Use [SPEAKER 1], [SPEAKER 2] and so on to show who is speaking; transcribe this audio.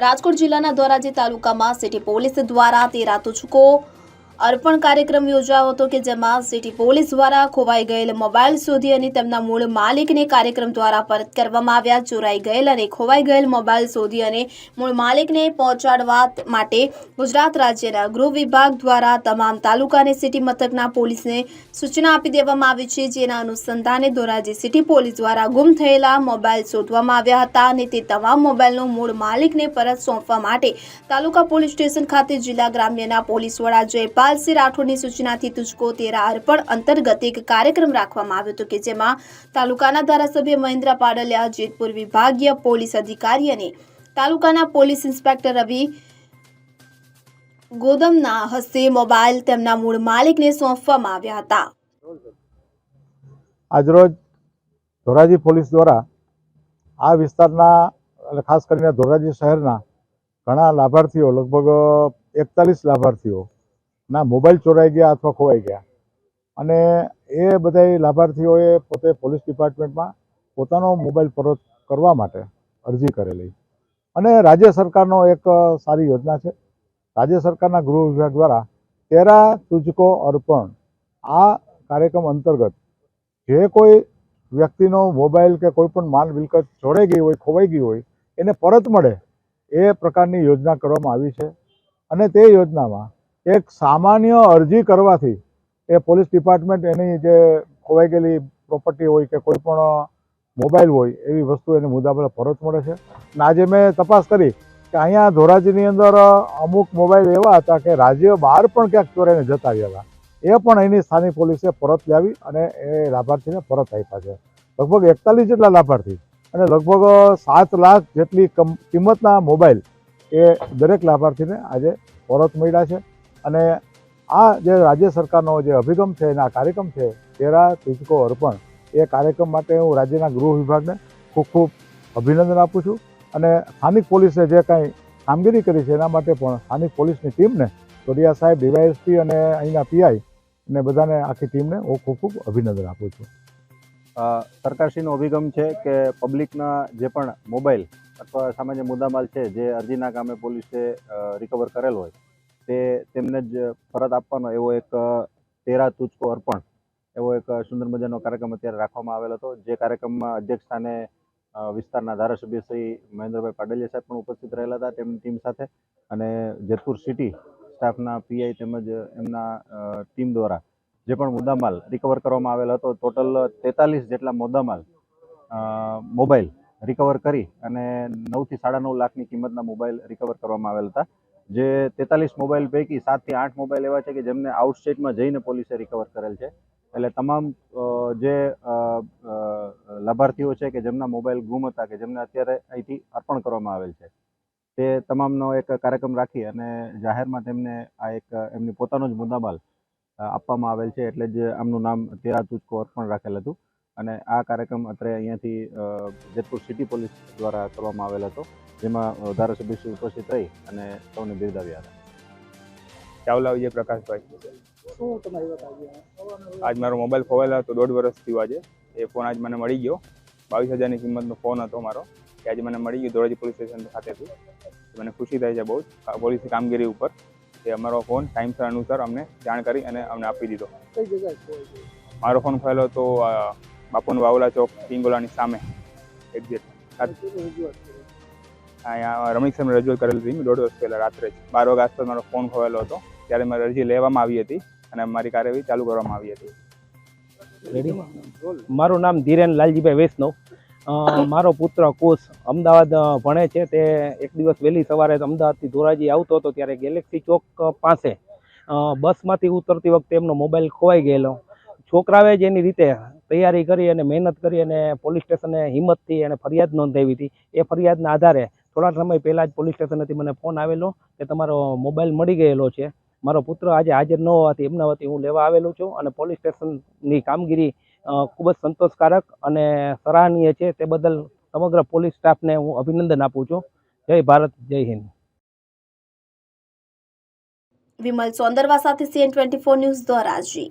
[SPEAKER 1] રાજકોટ જિલ્લાના ધોરાજી તાલુકામાં city police દ્વારા તેરા તુચકો અર્પણ કાર્યક્રમ યોજાયો હતો કે જેમાં સિટી પોલીસ દ્વારા ખોવાઈ ગયેલ મોબાઈલ શોધી અને તેમના મૂળ માલિકને કાર્યક્રમ દ્વારા પરત કરવામાં આવ્યા. ચોરાઈ ગયેલ અને ખોવાઈ ગયેલ મોબાઈલ શોધી અને મૂળ માલિકને પહોંચાડવા માટે ગુજરાત રાજ્યના ગૃહ વિભાગ દ્વારા તમામ તાલુકા અને સિટી મથકના પોલીસને સૂચના આપી દેવામાં આવી છે. જેના અનુસંધાને ધોરાજી સિટી પોલીસ દ્વારા ગુમ થયેલા મોબાઈલ શોધવામાં આવ્યા હતા અને તે તમામ મોબાઈલનો મૂળ માલિકને પરત સોંપવા માટે તાલુકા પોલીસ સ્ટેશન ખાતે જિલ્લા ગ્રામ્યના પોલીસ વડા જયપાલસિંહ રાઠોડની સૂચનાથી તુજકો તેરા અર્પણ અંતર્ગત એક કાર્યક્રમ રાખવામાં આવ્યો હતો કે જેમાં તાલુકાના ધારાસભ્ય મહેન્દ્ર પાડલિયા, જેતપુર વિભાગીય પોલીસ અધિકારી અને તાલુકાના પોલીસ ઇન્સ્પેક્ટર રવિ ગોદમના હસ્તે મોબાઈલ તેમના મૂળ માલિકને સોંપવામાં આવ્યા હતા.
[SPEAKER 2] આજરોજ ધોરાજી પોલીસ દ્વારા આ વિસ્તારના ખાસ કરીને ધોરાજી શહેરના ઘણા લાભાર્થીઓ, લગભગ એકતાલીસ લાભાર્થીઓ ના, મોબાઈલ ચોરાઈ ગયા અથવા ખોવાઈ ગયા. અને એ બધાય લાભાર્થીઓએ પોતે પોલીસ ડિપાર્ટમેન્ટમાં પોતાનો મોબાઈલ પરત કરવા માટે અરજી કરેલી. અને રાજ્ય સરકારનો એક સારી યોજના છે. રાજ્ય સરકારના ગૃહ વિભાગ દ્વારા તેરા તુજકો અર્પણ આ કાર્યક્રમ અંતર્ગત જે કોઈ વ્યક્તિનો મોબાઈલ કે કોઈ પણ માલ મિલકત ચોરાઈ ગઈ હોય, ખોવાઈ ગઈ હોય, એને પરત મળે એ પ્રકારની યોજના કરવામાં આવી છે. અને તે યોજનામાં એક સામાન્ય અરજી કરવાથી એ પોલીસ ડિપાર્ટમેન્ટ એની જે ખોવાઈ ગયેલી પ્રોપર્ટી હોય કે કોઈ પણ મોબાઈલ હોય, એવી વસ્તુ એને મુદ્દાબલ પરત મળે છે. અને આજે મેં તપાસ કરી કે અહીંયા ધોરાજીની અંદર અમુક મોબાઈલ એવા હતા કે રાજ્ય બહાર પણ ક્યાંક ચોરાઈને જતા આવ્યા એ પણ અહીંની સ્થાનિક પોલીસે પરત લાવી અને એ લાભાર્થીને પરત આપ્યા છે. લગભગ એકતાલીસ જેટલા લાભાર્થી અને લગભગ સાત લાખ જેટલી કમ, કિંમતના મોબાઈલ એ દરેક લાભાર્થીને આજે પરત મળ્યા છે. અને આ જે રાજ્ય સરકારનો જે અભિગમ છે અને આ કાર્યક્રમ છે, તેરા તુજકો અર્પણ, એ કાર્યક્રમ માટે હું રાજ્યના ગૃહ વિભાગને ખૂબ ખૂબ અભિનંદન આપું છું. અને સ્થાનિક પોલીસે જે કાંઈ કામગીરી કરી છે, એના માટે પણ સ્થાનિક પોલીસની ટીમને ચોડિયા સાહેબ, ડીવાયએસપી અને અહીંના પીઆઈ ને બધાને આખી ટીમને હું ખૂબ ખૂબ અભિનંદન આપું છું.
[SPEAKER 3] સરકારશ્રીનો અભિગમ છે કે પબ્લિકના જે પણ મોબાઈલ અથવા સામાન્ય મુદ્દામાલ છે, જે અરજીના કામે પોલીસે રિકવર કરેલ હોય તે તેમને જ પરત આપવાનો એવો એક તેરા તુચકો અર્પણ, એવો એક સુંદર મજાનો કાર્યક્રમ અત્યારે રાખવામાં આવેલો હતો. જે કાર્યક્રમમાં અધ્યક્ષ સ્થાને વિસ્તારના ધારાસભ્ય શ્રી મહેન્દ્રભાઈ પાડલિયા સાહેબ પણ ઉપસ્થિત રહેલા હતા, તેમની ટીમ સાથે. અને જેતપુર સિટી સ્ટાફના પીઆઈ તેમજ એમના ટીમ દ્વારા જે પણ મુદ્દામાલ રિકવર કરવામાં આવેલો હતો ટોટલ તેતાલીસ જેટલા મુદ્દામાલ મોબાઈલ રિકવર કરી અને નવથી સાડા નવ લાખની કિંમતના મોબાઈલ રિકવર કરવામાં આવેલ હતા. જે તેતાલીસ મોબાઈલ પૈકી સાતથી આઠ મોબાઈલ એવા છે કે જેમને આઉટ સ્ટેટમાં જઈને પોલીસે રિકવર કરેલ છે. એટલે તમામ જે લાભાર્થીઓ છે કે જેમના મોબાઈલ ગુમ હતા કે જેમને અત્યારે અહીંથી અર્પણ કરવામાં આવેલ છે, તે તમામનો એક કાર્યક્રમ રાખી અને જાહેરમાં તેમને આ એક, એમની પોતાનો જ મુદ્દામાલ આપવામાં આવેલ છે એટલે જ આમનું નામ તેરા તુચકો અર્પણ રાખેલ હતું. અને આ કાર્યક્રમ અત્રે અહીંયાથી જેતપુર સિટી પોલીસ દ્વારા કરવામાં આવેલ હતો. જેમાં ધારાસભ્ય ધારાસભ્યશ્રી ઉપસ્થિત રહી અને સૌને બિરદાવ્યા હતા.
[SPEAKER 4] ચાવલા વિજય પ્રકાશભાઈ? આજ? મારો મોબાઈલ ખોવાયેલો હતો દોઢ વર્ષ થયું આજે. એ ફોન આજ મને મળી ગયો. બાવીસ હજારની કિંમતનો ફોન હતો મારો કે આજે મને મળી ગયો ધોરાજી પોલીસ સ્ટેશન ખાતેથી. મને ખુશી થાય છે બહુ જ. પોલીસની કામગીરી ઉપર. કે અમારો ફોન ટાઈમસર અનુસાર અમને જાણ કરી અને અમને આપી દીધો. મારો ફોન ખોયેલો હતો બાપુનો વાવલા ચોક, પિંગોલાની સામે. એક્ઝેક્ટ અહીંયા રમણીક સામે રજૂઆત કરેલી હતી. દોઢ વર્ષ પહેલાં રાત્રે જ. બાર વાગ્યા આસપાસ મારો ફોન ખોવાયેલો હતો. ત્યારે મારી અરજી લેવામાં આવી હતી અને મારી કાર્યવાહી ચાલુ કરવામાં આવી હતી.
[SPEAKER 5] મારું નામ ધીરેન લાલજીભાઈ વૈષ્ણવ. મારો પુત્ર કુશ અમદાવાદ ભણે છે. તે એક દિવસ વહેલી સવારે અમદાવાદથી ધોરાજી આવતો હતો. ત્યારે ગેલેક્સી ચોક પાસે બસમાંથી ઉતરતી વખતે એમનો મોબાઈલ ખોવાઈ ગયેલો. છોકરાએ જ એની રીતે તૈયારી કરી અને મહેનત કરી અને પોલીસ સ્ટેશને હિંમતથી એને ફરિયાદ નોંધાવી હતી. એ ફરિયાદના આધારે થોડા સમય પહેલાં જ પોલીસ સ્ટેશનેથી મને ફોન આવેલો કે તમારો મોબાઈલ મળી ગયેલો છે. મારો પુત્ર આજે હાજર ન હોવાથી એમના વતી હું લેવા આવેલો છું અને પોલીસ સ્ટેશનની કામગીરી ખૂબ જ સંતોષકારક અને સરાહનીય છે. તે બદલ સમગ્ર પોલીસ સ્ટાફને હું અભિનંદન આપું છું. જય ભારત, જય હિન્દ.
[SPEAKER 1] વિમલ સોંદરવા સાથે CN twenty four news Dhoraji